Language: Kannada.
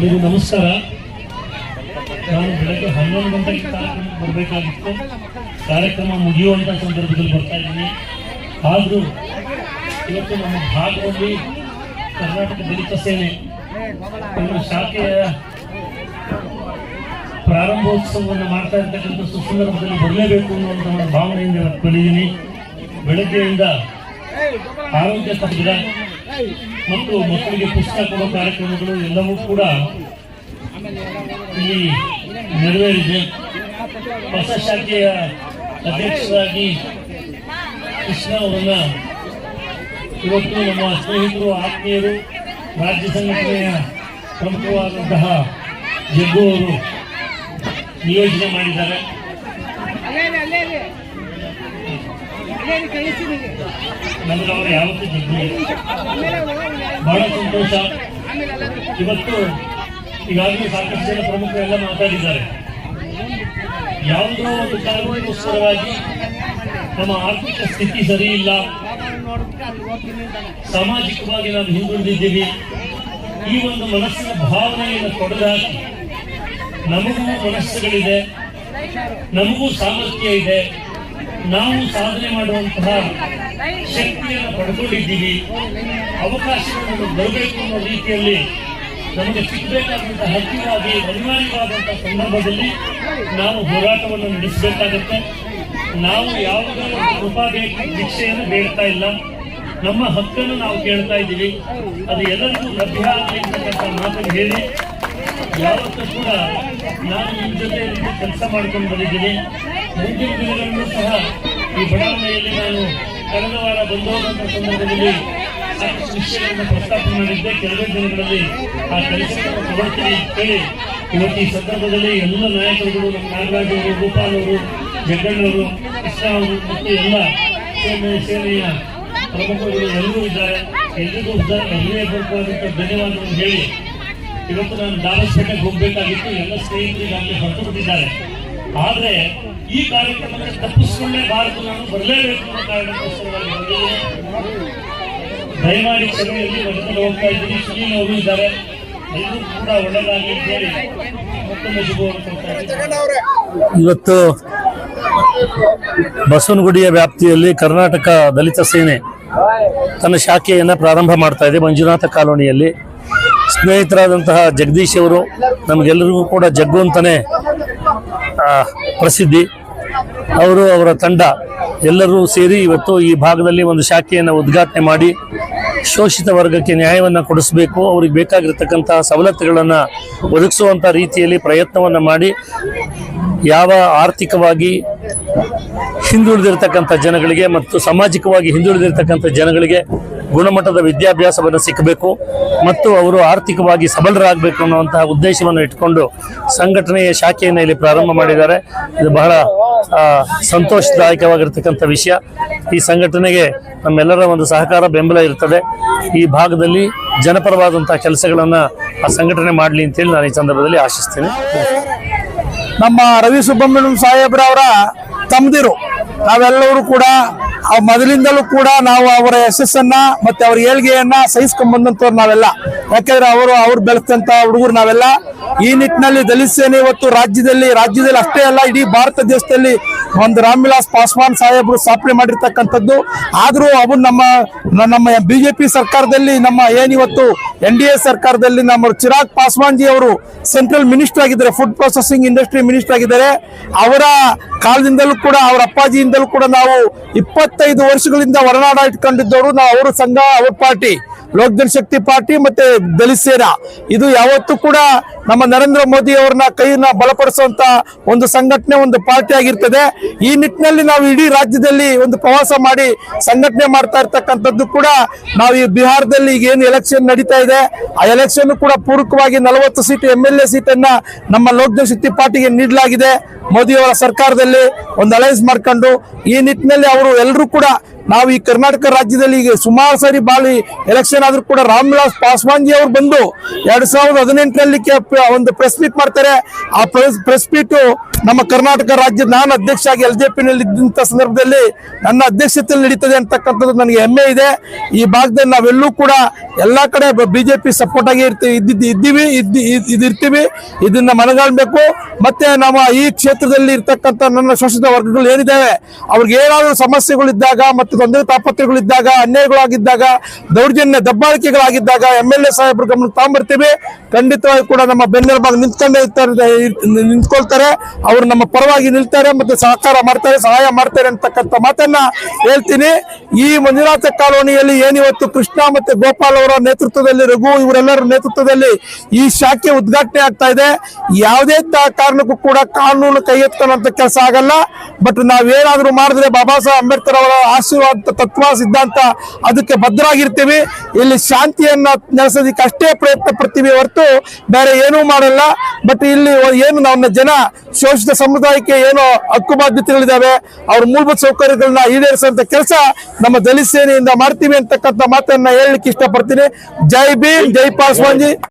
ಎಲ್ಲರಿಗೂ ನಮಸ್ಕಾರ. ನಾನು ಬೆಳಗ್ಗೆ ಹನ್ನೊಂದು ಗಂಟೆಗೆ ಕಾರ್ಯಕ್ರಮಕ್ಕೆ ಬರಬೇಕಾಗಿತ್ತು. ಕಾರ್ಯಕ್ರಮ ಮುಗಿಯುವಂಥ ಸಂದರ್ಭದಲ್ಲಿ ಬರ್ತಾ ಇದ್ದೀನಿ. ಆದರೂ ಇವತ್ತು ನಮ್ಮ ಭಾಗದಲ್ಲಿ ಕರ್ನಾಟಕ ದಲಿತ ಸೇನೆ ನಮ್ಮ ಶಾಖೆಯ ಪ್ರಾರಂಭೋತ್ಸವವನ್ನು ಮಾಡ್ತಾ ಇರ್ತಕ್ಕಂಥ ಸುಸಂದರ್ಭದಲ್ಲಿ ಬರಲೇಬೇಕು ಅನ್ನುವಂಥ ಒಂದು ಭಾವನೆಯಿಂದ ಬಂದಿದ್ದೀನಿ ಬೆಳಗ್ಗೆಯಿಂದ ಆರೋಗ್ಯ ತಜ್ಞರ ಮತ್ತು ಮಕ್ಕಳಿಗೆ ಪುಸ್ತಕ ಕೊಡೋ ಕಾರ್ಯಕ್ರಮಗಳು ಎಲ್ಲವೂ ಕೂಡ ಇಲ್ಲಿ ನೆರವೇರಿದೆ. ಹೊಸ ಶಾಖೆಯ ಅಧ್ಯಕ್ಷರಾಗಿ ಕೃಷ್ಣ ಅವರನ್ನ ಇವತ್ತು ನಮ್ಮ ಸ್ನೇಹಿತರು, ಆತ್ಮೀಯರು, ರಾಜ್ಯ ಸಂಘಟನೆಯ ಪ್ರಮುಖವಾದಂತಹ ಜಗ್ಗು ಅವರು ನಿಯೋಜನೆ ಮಾಡಿದ್ದಾರೆ. ನಮಗೆ ಅವರು ಯಾವತ್ತೂ ಜಗ್ಗು. ಬಹಳ ಸಂತೋಷ. ಇವತ್ತು ಈಗಾಗಲೇ ಸಾಕಷ್ಟು ಜನ ಪ್ರಮುಖರು ಎಲ್ಲ ಮಾತಾಡಿದ್ದಾರೆ. ಯಾವುದೋ ಒಂದು ಕಾರಣಕ್ಕೋಸ್ಕರವಾಗಿ ನಮ್ಮ ಆರ್ಥಿಕ ಸ್ಥಿತಿ ಸರಿ ಇಲ್ಲ. ಸಾಮಾಜಿಕವಾಗಿ ನಾವು ಹಿಂದುಳಿದಿದ್ದೀವಿ. ಈ ಒಂದು ಮನಸ್ಸಿನ ಭಾವನೆಯನ್ನು ತೊಡೆದಾಕಿ ನಮಗೂ ಮನಸ್ಸುಗಳಿದೆ ನಮಗೂ ಸಾಮರ್ಥ್ಯ ಇದೆ. ನಾವು ಸಾಧನೆ ಮಾಡುವಂತಹ ಶಕ್ತಿಯನ್ನು ಪಡ್ಕೊಂಡಿದ್ದೀವಿ. ಅವಕಾಶಗಳನ್ನು ಬರಬೇಕು ಅನ್ನೋ ರೀತಿಯಲ್ಲಿ ನಮಗೆ ಸಿಗಬೇಕಾದಂತಹ ಹಕ್ಕಿಗಾಗಿ, ಅನಿವಾರ್ಯವಾದಂತಹ ಸಂದರ್ಭದಲ್ಲಿ ನಾವು ಹೋರಾಟವನ್ನು ನಡೆಸಬೇಕಾಗುತ್ತೆ. ನಾವು ಯಾವುದೇ ಕೃಪಾಗೆ ಶಿಕ್ಷೆಯನ್ನು ಬೇಡ್ತಾ ಇಲ್ಲ. ನಮ್ಮ ಹಕ್ಕನ್ನು ನಾವು ಕೇಳ್ತಾ ಇದ್ದೀವಿ. ಅದು ಎಲ್ಲರಿಗೂ ಲಭ್ಯ ಆಗಲಿ ಅಂತಕ್ಕಂಥ ಮಾತನ್ನು ಹೇಳಿ, ಯಾವತ್ತೂ ಕೂಡ ನಾನು ನಿಮ್ಮ ಜೊತೆ ಕೆಲಸ ಮಾಡ್ಕೊಂಡು ಬಂದಿದ್ದೀನಿ. ಮುಂದಿನ ದಿನಗಳಲ್ಲೂ ಸಹ ಈ ಬಡಾವಣೆಯಲ್ಲಿ ನಾನು ಕಳೆದ ವಾರ ಬಂದೋದಂತ ಸಂದರ್ಭದಲ್ಲಿ ವಿಷಯಗಳನ್ನು ಪ್ರಸ್ತಾಪ ಮಾಡಿದ್ದೆ. ಕೆಲವೇ ದಿನಗಳಲ್ಲಿ ಆ ಕೆಲಸವನ್ನು ತಗೊಳ್ತೀನಿ ಹೇಳಿ. ಇವತ್ತು ಈ ಸಂದರ್ಭದಲ್ಲಿ ಎಲ್ಲ ನಾಯಕರುಗಳು, ನಮ್ಮ ನಾಗರಾಜ್ ಅವರು, ಗೋಪಾಲ್ ಅವರು ಜಗ್ಗಣ್ಣವರು ಕೃಷ್ಣ ಅವರು, ಮತ್ತು ಎಲ್ಲ ಸೇನೆ, ಸೇನೆಯ ಪ್ರಮುಖರು ಎಲ್ಲರೂ ಇದ್ದಾರೆ. ಎಲ್ರಿಗೂ ಹೃದಯಪೂರ್ವಕವಾದಂಥ ಧನ್ಯವಾದವನ್ನು ಹೇಳಿ. ಇವತ್ತು ನಾನು ದಾವಣಗೆರೆಗೆ ಹೋಗಬೇಕಾಗಿತ್ತು. ಎಲ್ಲ ಸ್ನೇಹಿತರಿಗೆ ಅಲ್ಲಿ ಹೊರಟು ಬಿಟ್ಟಿದ್ದಾರೆ ಆದರೆ ಈ ಕಾರ್ಯಕ್ರಮಕ್ಕೆ ತಪ್ಪಿಸಿಕೊಳ್ಳೇಬಾರದು ನಾನು ಬರಲೇಬೇಕು ಅನ್ನೋ ಕಾರಣಕ್ಕೋಸ್ಕರವಾಗಿ ಬಂದಿದ್ದೀನಿ ದಯಮಾಡಿ ಸಭೆಯಲ್ಲಿ ಬದುಕಲು ಹೋಗ್ತಾ ಇದ್ದೀನಿ. ಸುನೀಲ್ ಅವರು ಇದ್ದಾರೆ. ಎಲ್ಲರೂ ಕೂಡ ಒಳ್ಳೆಯದಾಗಿ ಅಂತ ಹೇಳಿ ಮತ್ತೊಮ್ಮೆ ಶುಭವನ್ನು ಇವತ್ತು ಬಸವನಗುಡಿಯ ವ್ಯಾಪ್ತಿಯಲ್ಲಿ ಕರ್ನಾಟಕ ದಲಿತ ಸೇನೆ ತನ್ನ ಶಾಖೆಯನ್ನು ಪ್ರಾರಂಭ ಮಾಡ್ತಾ ಇದೆ ಮಂಜುನಾಥ ಕಾಲೋನಿಯಲ್ಲಿ. ಸ್ನೇಹಿತರಾದಂತಹ ಜಗದೀಶ್ ಅವರು ನಮಗೆಲ್ಲರಿಗೂ ಕೂಡ ಜಗ್ಗು ಅಂತಲೇ ಆ, ಪ್ರಸಿದ್ಧಿ. ಅವರು ಅವರ ತಂಡ ಎಲ್ಲರೂ ಸೇರಿ ಇವತ್ತು ಈ ಭಾಗದಲ್ಲಿ ಒಂದು ಶಾಖೆಯನ್ನು ಉದ್ಘಾಟನೆ ಮಾಡಿ ಶೋಷಿತ ವರ್ಗಕ್ಕೆ ನ್ಯಾಯವನ್ನು ಕೊಡಿಸಬೇಕು, ಅವ್ರಿಗೆ ಬೇಕಾಗಿರ್ತಕ್ಕಂತಹ ಸವಲತ್ತುಗಳನ್ನು ಒದಗಿಸುವಂಥ ರೀತಿಯಲ್ಲಿ ಪ್ರಯತ್ನವನ್ನು ಮಾಡಿ ಯಾವ ಆರ್ಥಿಕವಾಗಿ ಹಿಂದುಳಿದಿರ್ತಕ್ಕಂಥ ಜನಗಳಿಗೆ ಮತ್ತು ಸಾಮಾಜಿಕವಾಗಿ ಹಿಂದುಳಿದಿರ್ತಕ್ಕಂಥ ಜನಗಳಿಗೆ ಗುಣಮಟ್ಟದ ವಿದ್ಯಾಭ್ಯಾಸವನ್ನು ಸಿಕ್ಕಬೇಕು ಮತ್ತು ಅವರು ಆರ್ಥಿಕವಾಗಿ ಸಬಲರಾಗಬೇಕು ಅನ್ನುವಂತಹ ಉದ್ದೇಶವನ್ನು ಇಟ್ಕೊಂಡು ಸಂಘಟನೆಯ ಶಾಖೆಯನ್ನು ಇಲ್ಲಿ ಪ್ರಾರಂಭ ಮಾಡಿದ್ದಾರೆ. ಇದು ಬಹಳ ಸಂತೋಷದಾಯಕವಾಗಿರ್ತಕ್ಕಂಥ ವಿಷಯ. ಈ ಸಂಘಟನೆಗೆ ನಮ್ಮೆಲ್ಲರ ಒಂದು ಸಹಕಾರ, ಬೆಂಬಲ ಇರ್ತದೆ. ಈ ಭಾಗದಲ್ಲಿ ಜನಪರವಾದಂತಹ ಕೆಲಸಗಳನ್ನು ಆ ಸಂಘಟನೆ ಮಾಡಲಿ ಅಂತೇಳಿ ನಾನು ಈ ಸಂದರ್ಭದಲ್ಲಿ ಆಶಿಸ್ತೇನೆ. ನಮ್ಮ ರವಿ ಸುಬ್ರಹ್ಮಣ್ಯಂ ಸಾಹೇಬ್ರವರ ತಮ್ಮದಿರು. ನಾವೆಲ್ಲರೂ ಕೂಡ, ಆ ಮೊದಲಿಂದಲೂ ಕೂಡ ನಾವು ಅವರ ಯಶಸ್ಸನ್ನ ಮತ್ತೆ ಅವರ ಏಳ್ಗೆಯನ್ನ ಸಹಿಸ್ಕೊಂಡ್ ಬಂದಂತವ್ರು ನಾವೆಲ್ಲ. ಯಾಕಂದ್ರೆ ಅವರು ಅವ್ರು ಬೆಳೆಸ್ತಂತ ಹುಡುಗರು ನಾವೆಲ್ಲ. ಈ ನಿಟ್ಟಿನಲ್ಲಿ ದಲಿತ ಸೇನೆ ಇವತ್ತು ರಾಜ್ಯದಲ್ಲಿ ರಾಜ್ಯದಲ್ಲಿ ಅಷ್ಟೇ ಅಲ್ಲ, ಇಡೀ ಭಾರತ ದೇಶದಲ್ಲಿ ಒಂದು ರಾಮ್ವಿಲಾಸ್ ಪಾಸ್ವಾನ್ ಸಾಹೇಬರು ಸ್ಥಾಪನೆ ಮಾಡಿರ್ತಕ್ಕಂಥದ್ದು. ಆದರೂ ಅವು ನಮ್ಮ ನಮ್ಮ ಬಿಜೆಪಿ ಸರ್ಕಾರದಲ್ಲಿ ನಮ್ಮ ಏನಿವತ್ತು ಎನ್ ಡಿ ಎ ಸರ್ಕಾರದಲ್ಲಿ ನಮ್ಮ ಚಿರಾಗ್ ಪಾಸ್ವಾನ್ ಜಿ ಅವರು ಸೆಂಟ್ರಲ್ ಮಿನಿಸ್ಟರ್ ಆಗಿದ್ದಾರೆ, ಫುಡ್ ಪ್ರೊಸೆಸಿಂಗ್ ಇಂಡಸ್ಟ್ರಿ ಮಿನಿಸ್ಟರ್ ಆಗಿದ್ದಾರೆ. ಅವರ ಕಾಲದಿಂದಲೂ ಕೂಡ, ಅವರ ಅಪ್ಪಾಜಿಯಿಂದಲೂ ಕೂಡ ನಾವು ಇಪ್ಪತ್ತೈದು ವರ್ಷಗಳಿಂದ ಒಡನಾಡ ಇಟ್ಕೊಂಡಿದ್ದವರು ನಾವು, ಅವರ ಸಂಘ, ಅವ್ರ ಪಾರ್ಟಿ. ಲೋಕ್ ಜನಶಕ್ತಿ ಪಾರ್ಟಿ ಮತ್ತೆ ದಲಿತ ಸೇನಾ. ಇದು ಯಾವತ್ತೂ ಕೂಡ ನಮ್ಮ ನರೇಂದ್ರ ಮೋದಿ ಅವ್ರನ್ನ ಕೈನ ಬಲಪಡಿಸುವಂತ ಒಂದು ಸಂಘಟನೆ, ಒಂದು ಪಾರ್ಟಿ ಆಗಿರ್ತದೆ. ಈ ನಿಟ್ಟಿನಲ್ಲಿ ನಾವು ಇಡೀ ರಾಜ್ಯದಲ್ಲಿ ಒಂದು ಪ್ರವಾಸ ಮಾಡಿ ಸಂಘಟನೆ ಮಾಡ್ತಾ ಇರ್ತಕ್ಕಂಥದ್ದು ಕೂಡ ನಾವು ಈ ಬಿಹಾರದಲ್ಲಿ ಈಗ ಏನು ಎಲೆಕ್ಷನ್ ನಡೀತಾ ಇದೆ. ಆ ಎಲೆಕ್ಷನ್ ಕೂಡ ಪೂರಕವಾಗಿ ನಲವತ್ತು ಸೀಟ್ ಎಂ ಎಲ್ ಎ ಸೀಟನ್ನ ನಮ್ಮ ಲೋಕ್ ಜನಶಕ್ತಿ ಪಾರ್ಟಿಗೆ ನೀಡಲಾಗಿದೆ. ಮೋದಿ ಅವರ ಸರ್ಕಾರದಲ್ಲಿ ಒಂದು ಅಲೈನ್ಸ್ ಮಾಡ್ಕೊಂಡು ಈ ನಿಟ್ಟಿನಲ್ಲಿ ಅವರು ಎಲ್ಲರೂ ಕೂಡ ನಾವು ಈ ಕರ್ನಾಟಕ ರಾಜ್ಯದಲ್ಲಿ ಈಗ ಸುಮಾರು ಸಾರಿ ಬಾಳಿ ಎಲೆಕ್ಷನ್ ಆದ್ರೂ ಕೂಡ ರಾಮ್ವಿಲಾಸ್ ಪಾಸ್ವಾನ್ ಜಿ ಅವರು ಬಂದು ಎರಡ್ ಸಾವಿರದ ಹದಿನೆಂಟರಲ್ಲಿ ಒಂದು ಪ್ರೆಸ್ ಮೀಟ್ ಮಾಡ್ತಾರೆ. ಆ ಪ್ರೆಸ್ ಮೀಟ್ ನಮ್ಮ ಕರ್ನಾಟಕ ರಾಜ್ಯ ನಾನು ಅಧ್ಯಕ್ಷ ಆಗಿ ಎಲ್ ಜೆ ಪಿನಲ್ಲಿ ಇದ್ದಂಥ ಸಂದರ್ಭದಲ್ಲಿ ನನ್ನ ಅಧ್ಯಕ್ಷತೆಯಲ್ಲಿ ನಡೀತದೆ ಅಂತಕ್ಕಂಥದ್ದು ನನಗೆ ಹೆಮ್ಮೆ ಇದೆ. ಈ ಭಾಗದಲ್ಲಿ ನಾವೆಲ್ಲೂ ಕೂಡ ಎಲ್ಲಾ ಕಡೆ ಬಿಜೆಪಿ ಸಪೋರ್ಟ್ ಆಗಿ ಇರ್ತೀವಿ ಇದ್ದಿದ್ದು, ಇದ್ದೀವಿ, ಇದ್ದು, ಇದ್- ಇದಿರ್ತೀವಿ. ಇದನ್ನ ಮನಗಾಣಬೇಕು ಮತ್ತೆ ನಮ್ಮ ಈ ಕ್ಷೇತ್ರದಲ್ಲಿ ಇರ್ತಕ್ಕಂಥ ನನ್ನ ಶೋಷಿತ ವರ್ಗಗಳು ಏನಿದ್ದಾವೆ ಅವ್ರಿಗೆ ಏನಾದರೂ ಸಮಸ್ಯೆಗಳಿದ್ದಾಗ ಮತ್ತು ತೊಂದರೆ ತಾಪತ್ರೆಗಳಿದ್ದಾಗ ಅನ್ಯಾಯಗಳಾಗಿದ್ದಾಗ, ದೌರ್ಜನ್ಯ ದಬ್ಬಾಳಿಕೆಗಳಾಗಿದ್ದಾಗ ಎಂ ಎಲ್ ಎ ಸಾಹೇಬ್ರ ಗಮನ ತಗೊಂಡ್ಬರ್ತೀವಿ ಖಂಡಿತವಾಗಿ ಕೂಡ ನಮ್ಮ ಬೆನ್ನೆಲುಬಾಗಿ ನಿಂತ್ಕೊಂಡೇ ಇರ್ತಾರೆ ನಿಂತ್ಕೊಳ್ತಾರೆ. ಅವರು ನಮ್ಮ ಪರವಾಗಿ ನಿಲ್ತಾರೆ ಮತ್ತೆ ಸಹಕಾರ ಮಾಡ್ತಾರೆ, ಸಹಾಯ ಮಾಡ್ತಾರೆ ಅಂತಕ್ಕಂಥ ಮಾತನ್ನ ಹೇಳ್ತೀನಿ. ಈ ಮಂಜುನಾಥ ಕಾಲೋನಿಯಲ್ಲಿ ಏನಿವತ್ತು ಕೃಷ್ಣ ಮತ್ತೆ ಗೋಪಾಲ್ ಅವರ ನೇತೃತ್ವದಲ್ಲಿ, ರಘು ಇವರೆಲ್ಲರ ನೇತೃತ್ವದಲ್ಲಿ ಈ ಶಾಖೆ ಉದ್ಘಾಟನೆ ಆಗ್ತಾ ಇದೆ. ಯಾವುದೇ ಕಾರಣಕ್ಕೂ ಕೂಡ ಕಾನೂನು ಕೈ ಎತ್ಕೊಳ್ಳುವಂತ ಕೆಲಸ ಆಗಲ್ಲ. ಬಟ್ ನಾವೇನಾದ್ರೂ ಮಾಡಿದ್ರೆ ಬಾಬಾ ಸಾಹೇಬ್ ಅಂಬೇಡ್ಕರ್ ಅವರ ಆಶೀರ್ವಾದ ತತ್ವ, ಸಿದ್ಧಾಂತ ಅದಕ್ಕೆ ಬದ್ಧರಾಗಿರ್ತೀವಿ. ಇಲ್ಲಿ ಶಾಂತಿಯನ್ನ ನೆಲೆಸೋದಿಕ್ಕೆ ಅಷ್ಟೇ ಪ್ರಯತ್ನ ಪಡ್ತೀವಿ ಹೊರತು ಬೇರೆ ಏನೂ ಮಾಡಲ್ಲ. ಬಟ್ ಇಲ್ಲಿ ಏನು ನಮ್ಮ ಜನ ಶೋಷಿತ ಸಮುದಾಯಕ್ಕೆ ಏನು ಹಕ್ಕು ಬಾಧ್ಯತೆಗಳಿದ್ದಾವೆ, ಅವ್ರ ಮೂಲಭೂತ ಸೌಕರ್ಯಗಳನ್ನ ಈಡೇರಿಸುವಂತ ಕೆಲಸ ನಮ್ಮ ದಲಿತ ಸೇನೆಯಿಂದ ಮಾಡ್ತೀವಿ ಅಂತಕ್ಕಂಥ ಮಾತನ್ನ ಹೇಳಲಿಕ್ಕೆ ಇಷ್ಟಪಡ್ತೀನಿ. ಜೈ ಭೀಮ್, ಜೈ ಪಾಸ್ವಾಂಜಿ